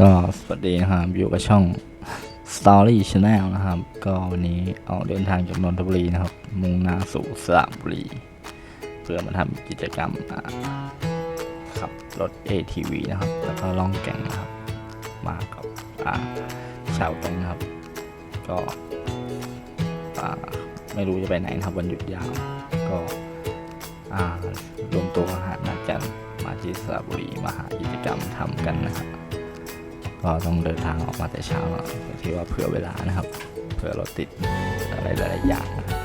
ก็สวัสดีนะครับอยู่กับช่อง Story Channel นะครับ ก็วันนี้ออกเดินทางจากนนทบุรีนะครับ มุ่งหน้าสู่สระบุรี เพื่อมาทำกิจกรรมขับรถ ATV นะครับ แล้วก็ล่องแก่งนะครับ มากับชาวแก๊งนะครับ ก็ไม่รู้จะไปไหนนะครับวันหยุดยาว ก็รวมตัวหานัดกันมาที่สระบุรีมาหากิจกรรมทำกันนะครับ ก็ต้องเดินทางออกมาแต่เช้าหน่อยเพื่อที่ว่าเผื่อเวลานะครับ เผื่อรถติดอะไรหลายๆอย่างนะครับ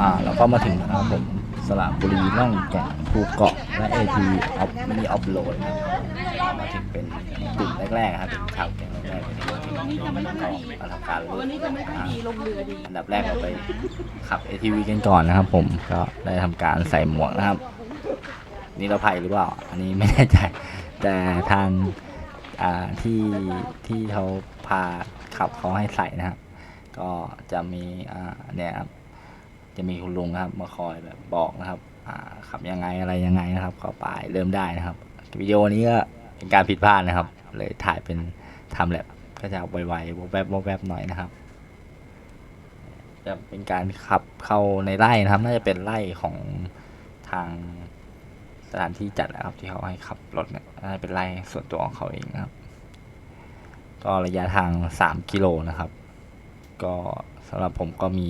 อ่าแล้วก็มาถึงนะครับผมสระบุรีล่องแก่งภูเกาะและเอทีออฟมินิออฟโหลดนะครับมาถึงเป็นกลุ่มแรกๆครับเป็นชาวแก๊งแรกๆที่มาถึงก็มาทำการเลือกอ่าอันดับแรกเราไปขับ ATV กันก่อนนะครับ ผมก็ได้ทำการใส่หมวกนะครับ นี่เราภัยหรือเปล่า อันนี้ไม่แน่ใจแต่ทางที่ที่เขาพาขับเขาให้ใส่นะครับ ก็จะมีเนี่ยครับจะมีคุณลุงครับ มาคอยแบบบอกนะครับขับยังไงอะไรยังไงนะครับก็ไปเริ่มได้นะครับวิดีโอนี้ก็เป็นการผิดพลาดนะครับ เลยถ่ายเป็นทำแลบ ก็จะไวๆวบแวบวบแวบหน่อยนะครับ จะเป็นการขับเข้าในไร่นะครับ น่าจะเป็นไร่ของทางสถานที่จัดนะครับที่เขาให้ขับรถเนี่ยน่าจะเป็นไร่ส่วนตัวของเขาเองนะครับ ก็ระยะทางสามกิโลนะครับ ก็สำหรับผมก็มี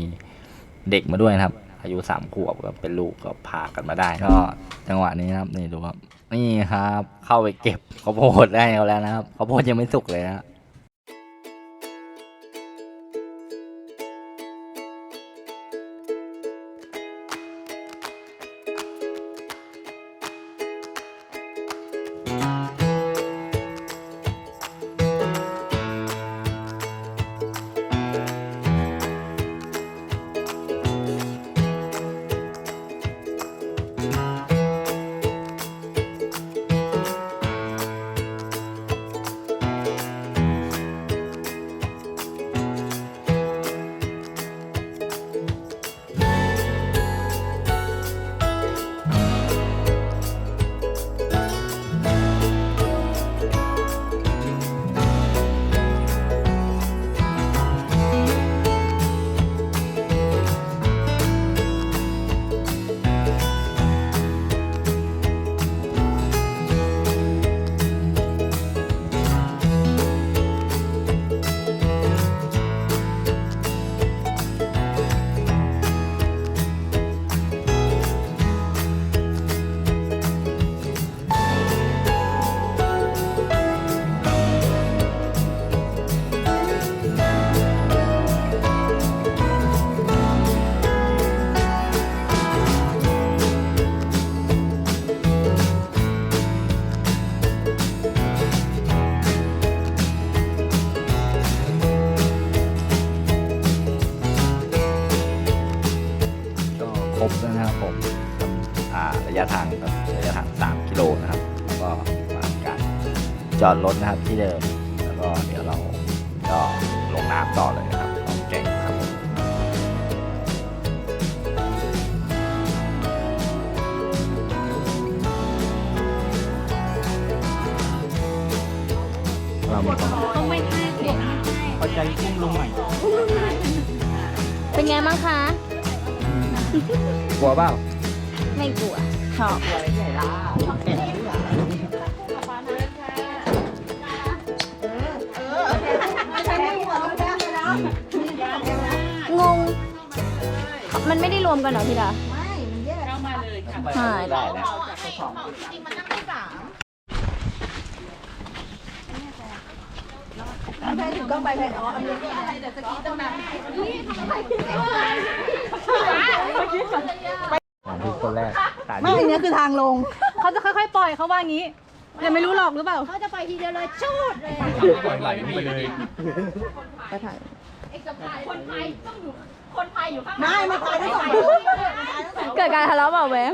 เด็กมาด้วยนะครับ อายุสามขวบก็เป็นลูกก็พากันมาได้ ก็จังหวะนี้นะครับนี่ดูครับนี่ครับ เข้าไปเก็บข้าวโพดได้เขาแล้วนะครับข้าวโพดยังไม่สุกเลยนะ ต้องไม่ให้เด็กเอาใจกุ้งลงหน่อยเป็นไงบ้างคะกลัวเปล่าไม่กลัวชอบงง มันไม่ได้รวมกันเหรอพี่ดาใช่ได้แล้ว ของทุกคนแรกตาไม่อันเนี้ยคือทางลง เขาจะค่อยๆ ปล่อยเขาว่างี้ยังไม่รู้หรอกหรือเปล่า เขาจะไปทีเดียวเลยชูดเลยปล่อยไหลไปเลย ไปถ่าย คนไทยต้องอยู่ คนไทยอยู่ข้างไม่มาพายทั้งสองคนมายทั้งสองคน เกิดการทะเลาะเปล่าแหวง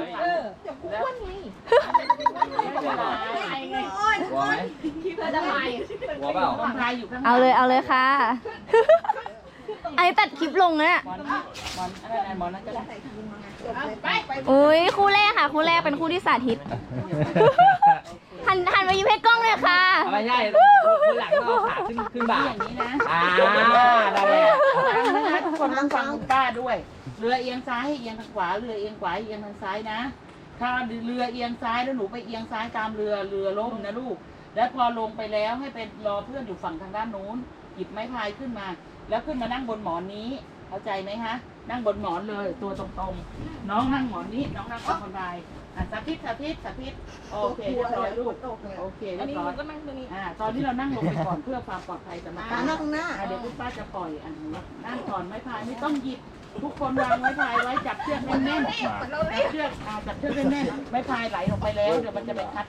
ไทยไงกลัวไหมเธอจะไป กลัวเปล่าคนไทยอยู่ข้างเอาเลยเอาเลยค่ะ อันนี้ตัดคลิปลงนะเนี่ย หมอนนั่นก็ได้ไปไปอุ้ยคู่แรกค่ะ คู่แรกเป็นคู่ที่สาธิต หันหันมายิ้มให้กล้องเลยค่ะไม่ใช่คนหลังต้องเอาขาขึ้นขึ้นบ่าอย่างนี้นะอ่าได้เลยคนต้องฟังคุณป้าด้วย เรือเอียงซ้ายให้เอียงทางขวา เรือเอียงขวาให้เอียงทางซ้ายนะ ถ้าเรือเอียงซ้ายแล้วหนูไปเอียงซ้ายตามเรือ เรือล่มนะลูก แล้วพอลงไปแล้วให้เป็นรอเพื่อนอยู่ฝั่งทางด้านนู้น หยิบไม้พายขึ้นมา แล้วขึ้นมานั่งบนหมอนนี้ เข้าใจไหมคะนั่งบนหมอนเลยตัวตรงๆ น้องนั่งหมอนนี้ น้องนั่งบนคนพายอะสาธิตสาธิตสาธิตโอเคเรียบร้อยลูกโอเคเรียบร้อยอ่าตอนนี้เรานั่งลงไปก่อนเพื่อความปลอดภัยสำหรับอ่านั่งข้างหน้าอะเดี๋ยวคุณป้าจะปล่อยอะนั่งก่อนไม้พายไม่ต้องหยิบ ทุกคนวางไม้พายไว้จับเชือกแน่นๆจับเชือกอ่าจับเชือกแน่นๆไม้พายไหลลงไปแล้วเดี๋ยวมันจะไปคัด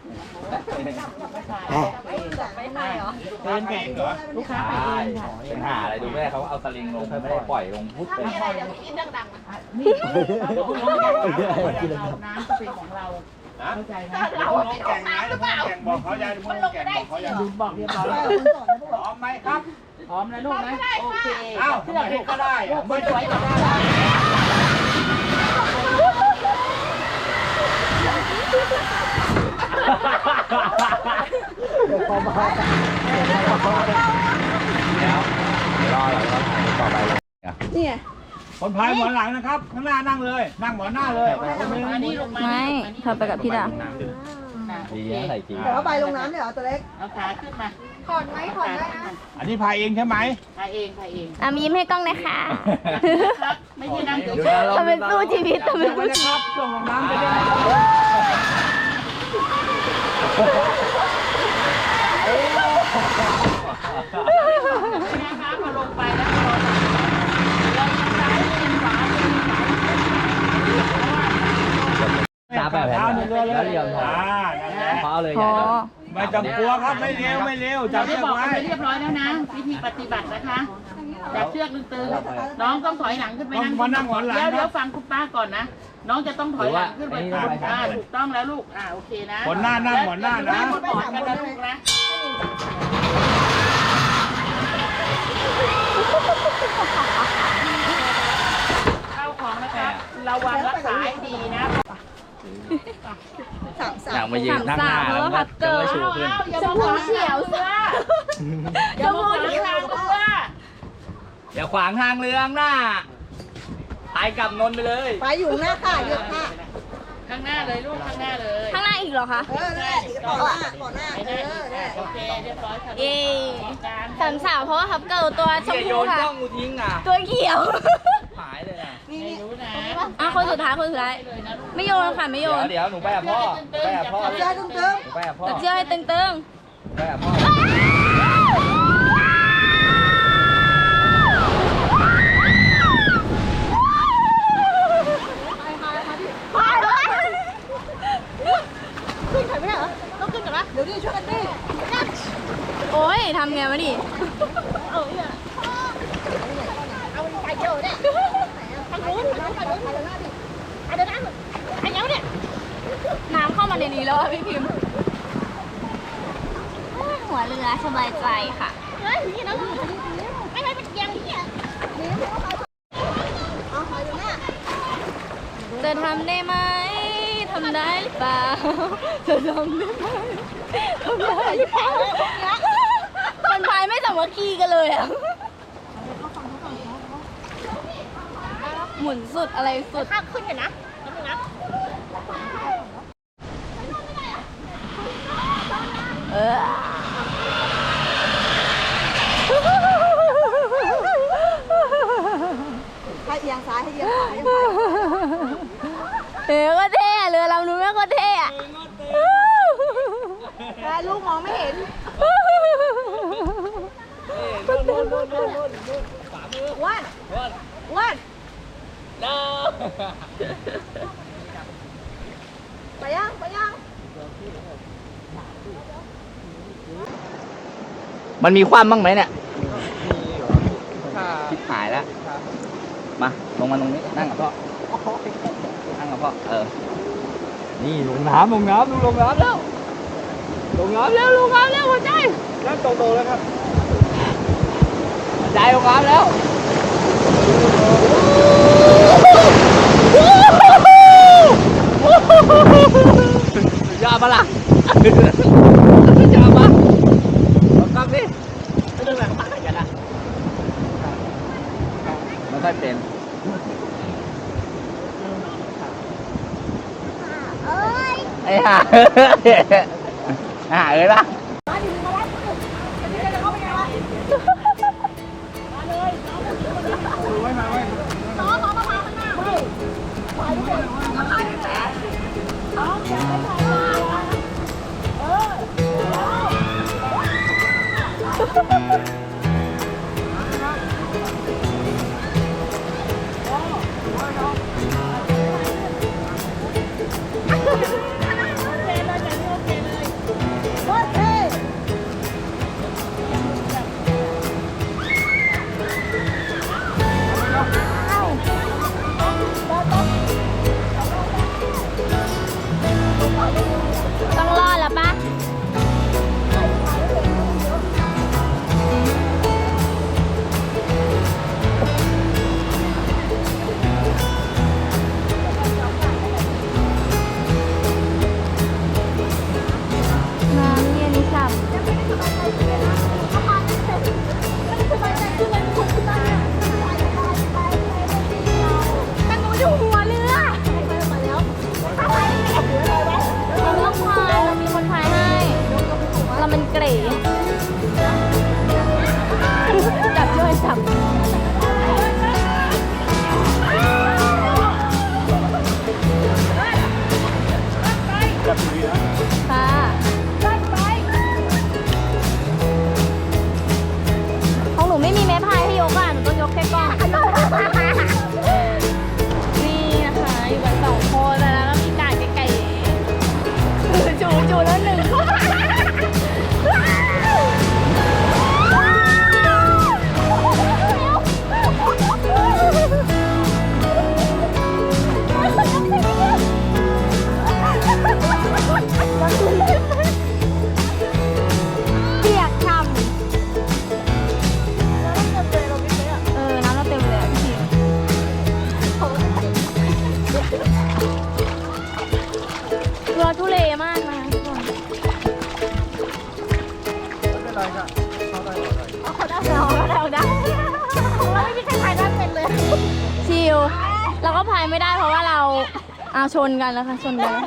ไม้พายโอเคไม้พายเหรอเดินไปลูกค้าไปเองค่ะเป็นหาอะไรดูแม่เขาเอาสลิงลงไม่ได้ปล่อยลงพุทธเป็นอะนี่เราบอกว่าเราน้ำก็เป็นของเราเข้าใจไหมน้องแข่งนะน้องแข่งบอกเขายายน้องแข่งบอกเขายายดูบอกเรียบร้อยใช่แล้วคนสอนนะพวกพร้อมไหมครับพ ร้อมแล้วลูกนะ โอเคอ้าวเชื่ไม่อได้ลูกก็ได้ลูกไม่สวยก็ได้เดี๋ยวเดี๋ยวรอเราถ่ายต่อไปเลยนี่ไงคนพายหมอนหลังนะครับ ข้างหน้านั่งเลย นั่งหมอนหน้าเลยคนนึงมานี่ลงมาไม่ เธอไปกับพี่ดาอะโอ ดีเคนะใส่จริง แต่ว่าใบลงน้ำเนี่ยเหรอตัวเล็กเอาขาขึ้นมาถอดไหมถอดได้นะ อันนี้พายเองใช่ไหม พายเองพายเองอะมียิ้มให้กล้องเลยค่ะครับ ไม่ใช่นั่งเฉยทำเป็นสู้ชีวิตทำเป็นไปสู้นะชีควิตรับส่งลงน้ำไปเลย ๆนะคะพอลงไปแล้วพอเราซ้ายเอียงขวาเอียง ขวาตาแบบแผนเท้าในเรือเลยแล้วเรียมพออ่านั่นแหละพอเลยพใหญ่อเลยไม่ต้องกลัวครับไม่เร็วไม่เร็วจัเราบได้เชือกบอกไว้กันไปเรียบร้อยแล้วนะ วิธีปฏิบัตินะคะจับเชือกตึงๆน้องต้องถอยหลังขึ้นไปต้องนั่งมานั่งหมอนหลังเดี๋ยวคเดี๋ยรัวบฟังคุณป้าก่อนนะ น้องจะต้องถอยหลังขึ้นไปอ่าถูกต้องแล้วลูกอ่าโอเคนะหมอนหน้านั่งหมอนหน้านะแล้วหมอนกันนะลูกนะเข้าของนะครับระวังรักษาให้ดีนะ สามสาอยากมมายืนข้างหน้าสามสามแล้วเพราะว่าพัก็กเกิจะดมาชูขึ้นอย่ามาขวางทางเรืออย่ามาขวางทางเรืออย่าขวางทางเรือข้างหน้าพายกลับนนท์ไปเลย ไปอยู่หน้าค่ะเยอะค่ะ ข้างหน้าเลยลูกข้างหน้าเลยข้างหน้าอีกเหรอคะ เออนั่นแหละปอดหน้าปอดหน้าไปเอได้อนั่นแหละโอเคเรียบร้อยค่ะเย้การสามสาวเพราะว่าพับเกิลตัวชอมย่าโยพูนค่ะ กล้องกูทิ้งอะ ตัวเขียวหายเลย นะนี่ไม่นี่รู้นะอะคนสุดท้ายคนสุดท้ายเลยนะลูกไม่โยนค่ะไม่โยเดี๋ยวนเดี๋ยวหนูไปกับพ่อไปกับพ่อเจอตึ้งหนูไปกับพ่อตัดเชือกให้ตึงไปกับพ่อๆพายเลย ขึ้นถ่ายไม่ได้เหรอต้องขึ้นก่อนนะเดี๋ยวดิช่วยกันดิ โอ้ยทำไงวะนี่ เอาไปเยอะเนี่ยทางนู้นทางนู้นทางนู้นทางหน้าดิเอาเดี๋ยวนะไอ้เงี้ยเนี่ย น้ำเข้ามาในนี้แล้วอะพี่พิมพ์หัวเรือสบายใจค่ะ เฮ้ยนี่นะไม่ไม่เป็นยังนี่อะนี่เอาไปดูหน้า จะทำได้ไหมทำได้หรือเปล่าจะทำได้ไหมทำได้หรือเปล่าคนพายไม่สามัคคีกันเลยอะหมุนสุดอะไรสุดข้าขึ้นกันนะนิดนึงนะเออให้เอียงซ้ายให้เอียงขวา เออก็เท่อะเรือลำนู้นแม่ก็เท่อะลูกมองไม่เห็น นู่นนู่นนู่นนู่วันวันน้าไปยังไปยังมันมีความบ้างไหมเนี่ยคิบหายแล้ว มา ลงมาตรงนี้ นั่งกับพ่อ ก็เออ นี่ลงน้ำลงน้ำดูลงน้ำแล้ว ลงน้ำแล้วลงน้ำแล้วหัวใจน้ำตกโตแล้วครับหัวใจลงน้ำแล้วยาบาลังยาบา 哎，哈 哈，哎，了。เราเราได้เราไม่มีใครพายได้เป็นเลยชิลเราก็พายไม่ได้เพราะว่าเราเอาชนกันแล้วค่ะชนกันแล้ว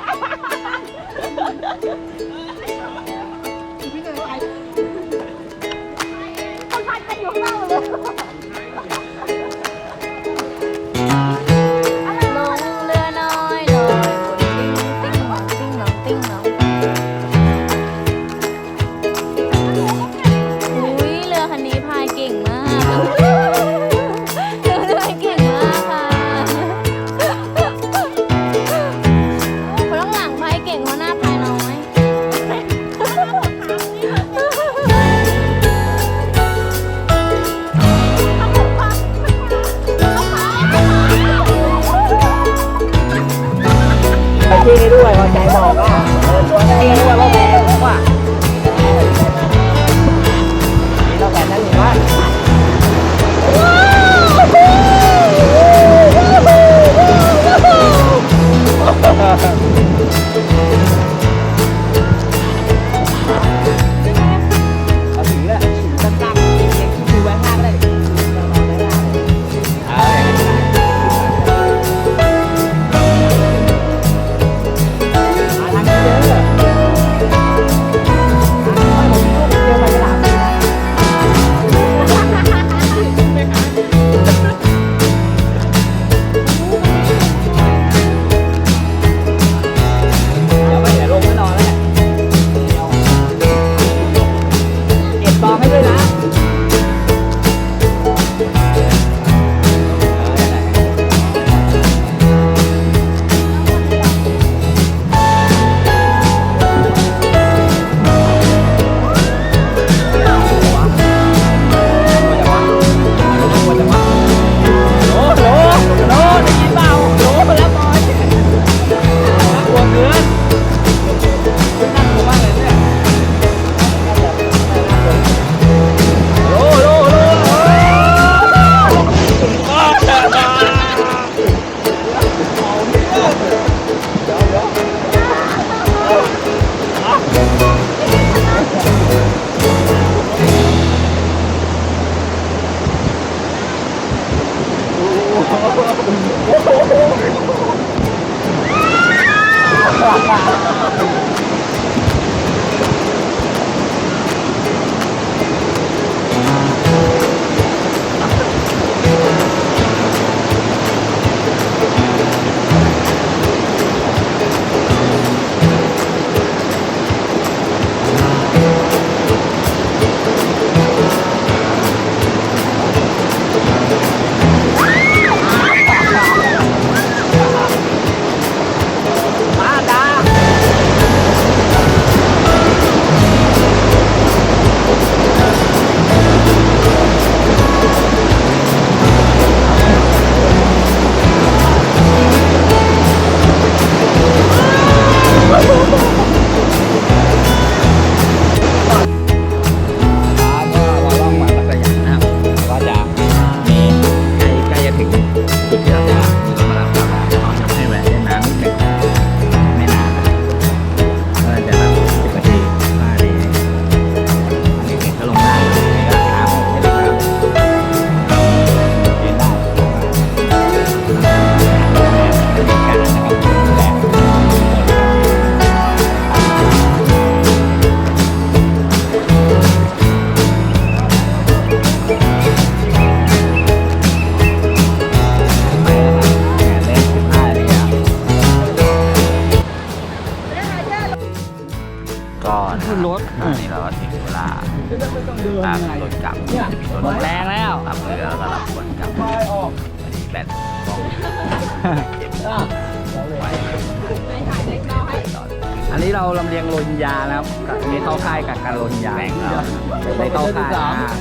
ญานะครับกับนี่เข้าค่ายกับการโรฮิงญาแบ่งแล้วได้เข้าค่ายอะ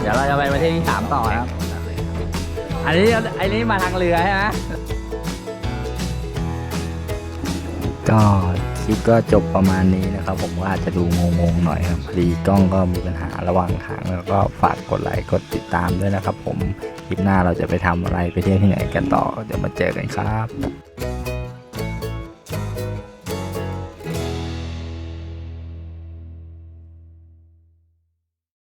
เดี๋ยวเราจะไปประเทศที่สามต่อนะครับ อันนี้อันนี้มาทางเรือใช่ไหมก็คลิปก็จบประมาณนี้นะครับ ผมว่าอาจจะดูงงๆหน่อยครับพอดีกล้องก็มีปัญหาระหว่างทางแล้วก็ฝากกดไลค์กดติดตามด้วยนะครับ ผมคลิปหน้าเราจะไปทำอะไรไปเที่ยวที่ไหนกันต่อเดี๋ยวมาเจอกันครับ